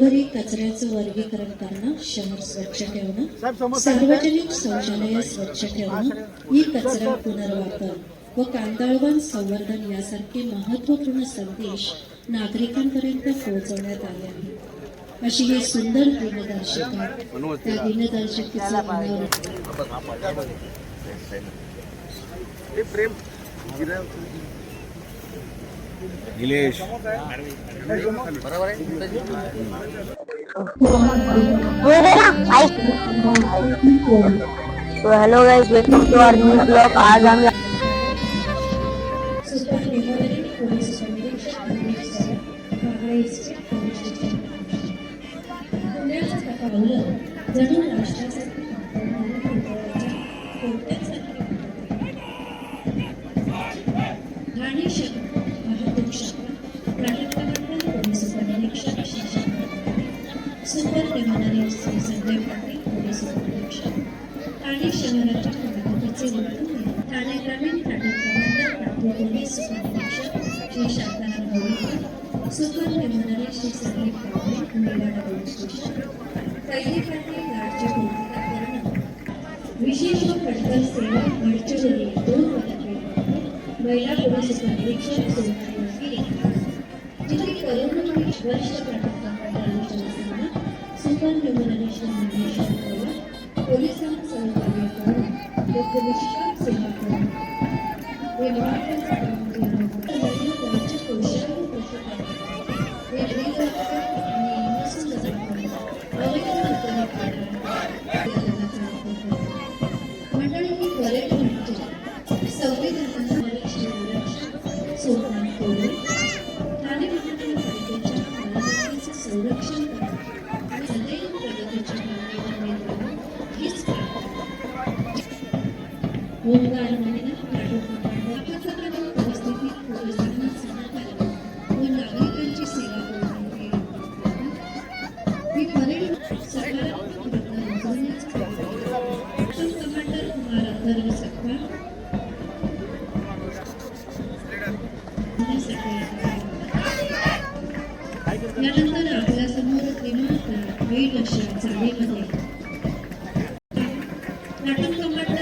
घरोघरी कचऱ्याचं वर्गीकरण करणं शहर स्वच्छ ठेवणं सार्वजनिक शौचालय स्वच्छ ठेवणं ई कचरा पुनर्वापर व कांदळवन संवर्धन यासारखे महत्त्वपूर्ण संदेश नागरिकांपर्यंत पोहोचवण्यात आले आहेत. अशी ही सुंदर दिनदर्शिका त्या दिनदर्शिकेचं अनावरण निलेश. तो hello guys welcome to our new blog आज आम्ही super memory Patil police Thane शहराच्या ठाणे ग्रामीण Thane commander police Shri Shantaram super memory Shri Sandeep Kamble Mewada police station. कैदी पाटील विशेष व पटकन सेवा गडचिरोली दोन महिला पोलीस उपनिरीक्षक सोनाली जिथे करोना वर्ष प्राधिकरणाच्या मेमोरेशन निर्देशन करून पोलिसांना सहकार्य करून योग्य अशा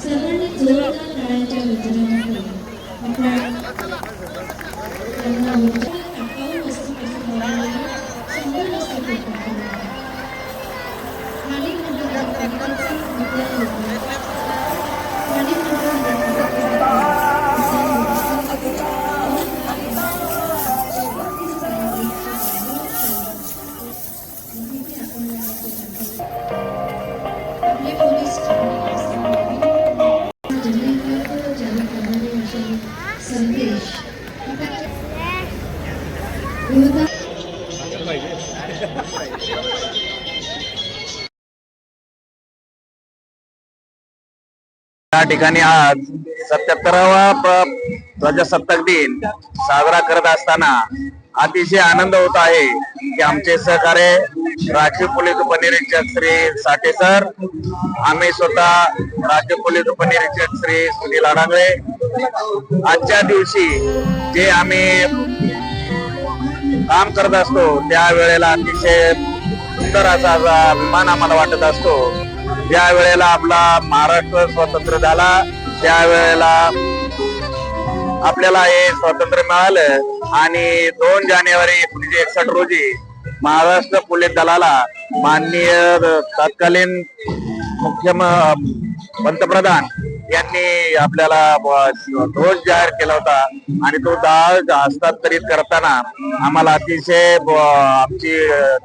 સર્વને જોરદાર તાળાચા વિતરણ કર્યું આપણા या ठिकाणी आज सत्याहत्तरावा प्रजासत्ताक दिन साजरा करत असताना अतिशय आनंद होत आहे की आमचे सहकार्य राखीव पोलीस उपनिरीक्षक श्री साठे सर आम्ही स्वतः राज्य पोलीस उपनिरीक्षक श्री सुनील अडांगळे आजच्या दिवशी जे आम्ही काम करत असतो त्यावेळेला अतिशय सुंदर असा असा अभिमान आम्हाला वाटत असतो. ज्या वेळेला आपला महाराष्ट्र स्वतंत्र झाला त्यावेळेला आपल्याला हे स्वातंत्र्य मिळालं. आणि दोन जानेवारी एकोणीशे एकसष्ट रोजी महाराष्ट्र पोलीस दलाला माननीय तत्कालीन मुख्य पंतप्रधान यांनी आपल्याला ध्वज जाहीर केला होता. आणि तो ध्वज हस्तांतरित करताना आम्हाला अतिशय आमची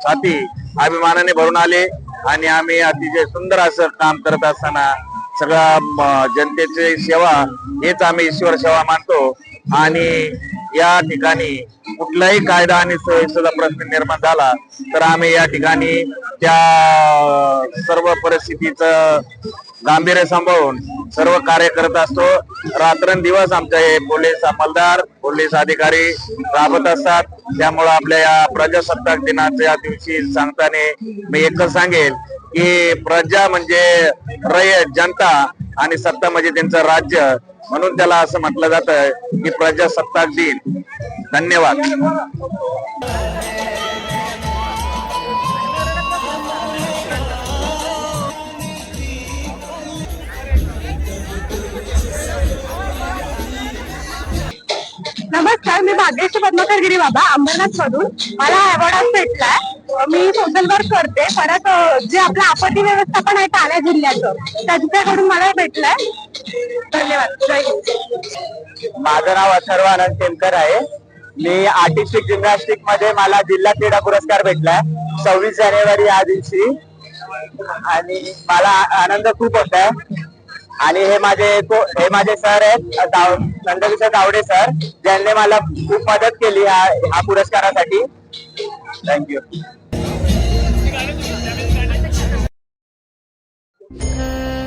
छाती अभिमानाने भरून आली. आणि आम्ही अतिशय सुंदर असं काम करत असताना सगळा जनतेची सेवा हेच आम्ही ईश्वर सेवा मानतो. आणि या ठिकाणी कुठलाही कायदा आणि सुव्यवस्थेचा प्रश्न निर्माण झाला तर आम्ही या ठिकाणी त्या सर्व परिस्थितीचं गांभीर्य सांभाळून सर्व कार्य करत असतो. रात्रंदिवस आमचे हे पोलीस अंमलदार पोलीस अधिकारी राबत असतात. त्यामुळं आपल्या या प्रजासत्ताक दिनाच्या दिवशी सांगताना मी एकच सांगेल की प्रजा म्हणजे रयत जनता आणि सत्ता म्हणजे त्यांचं राज्य. म्हणून त्याला असं म्हटलं जातं की प्रजासत्ताक दिन. धन्यवाद. नमस्कार मी भाग्यश्री पद्मकर गिरी बाबा अंबरनाथ मधून. मला अवॉर्ड भेटलाय. मी सोशल वर्क करते. परत जे आपलं आपत्ती व्यवस्थापन आहे ठाणे जिल्ह्याचं त्यांच्याकडून मला भेटलंय. धन्यवाद. माझं नाव अथर्व आनंद टेमकर आहे. मी आर्टिस्टिक जिम्नॅस्टिकमध्ये मला जिल्हा क्रीडा पुरस्कार भेटलाय. सव्वीस जानेवारी या दिवशी. आणि मला आनंद खूप होत आहे. आणि हे माझे हे माझे सर आहेत नंदकिशोर तावडे सर ज्यांनी मला खूप मदत केली हा पुरस्कारासाठी. थँक्यू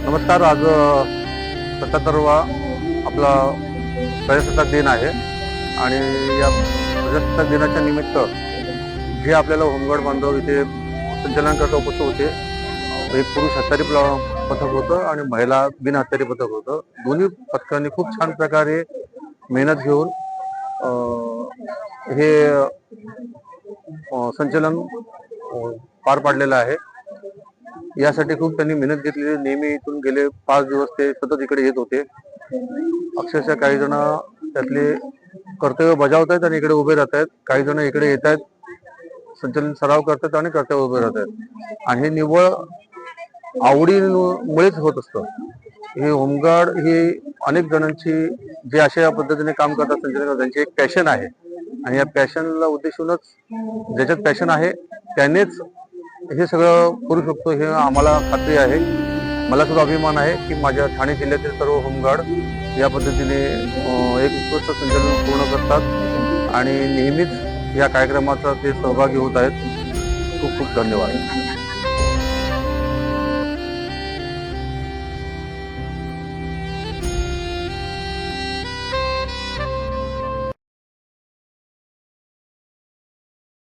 नमस्कार आज सत्याहत्तरवा आपला प्रजासत्ताक दिन आहे. आणि या प्रजासत्ताक दिनाच्या निमित्त जे आपल्याला होमगार्ड बांधव इथे संचलनकरता उपस्थित होते. एक पुरुष हत्यारी प्ल- पथक होतं आणि महिला बिन हत्यारी पथक होतं. दोन्ही पथकांनी खूप छान प्रकारे मेहनत घेऊन हे संचलन पार पाडलेलं आहे. यासाठी खूप त्यांनी मेहनत घेतली नेहमी इथून गेले पाच दिवस ते सतत इकडे येत होते. अक्षरशः काही जण त्यातले कर्तव्य बजावत आहेत आणि इकडे उभे राहत आहेत काही जण इकडे येत आहेत संचलन सराव करतात आणि कर्तव्य उभे राहत आहेत आणि हे निव्वळ आवडीमुळेच होत असतं. हे होमगार्ड ही अनेक जणांची जे अशा या पद्धतीने काम करतात संचलन त्यांची एक पॅशन आहे. आणि या पॅशनला उद्देशूनच ज्याच्यात पॅशन आहे त्यानेच हे सगळं करू शकतो हे आम्हाला खात्री आहे. मला सुद्धा अभिमान आहे की माझ्या ठाणे जिल्ह्यातील सर्व होमगार्ड या पद्धतीने एक उत्कृष्ट संचलन पूर्ण करतात आणि नेहमीच या कार्यक्रमाचा ते सहभागी होत आहेत. खूप खूप धन्यवाद.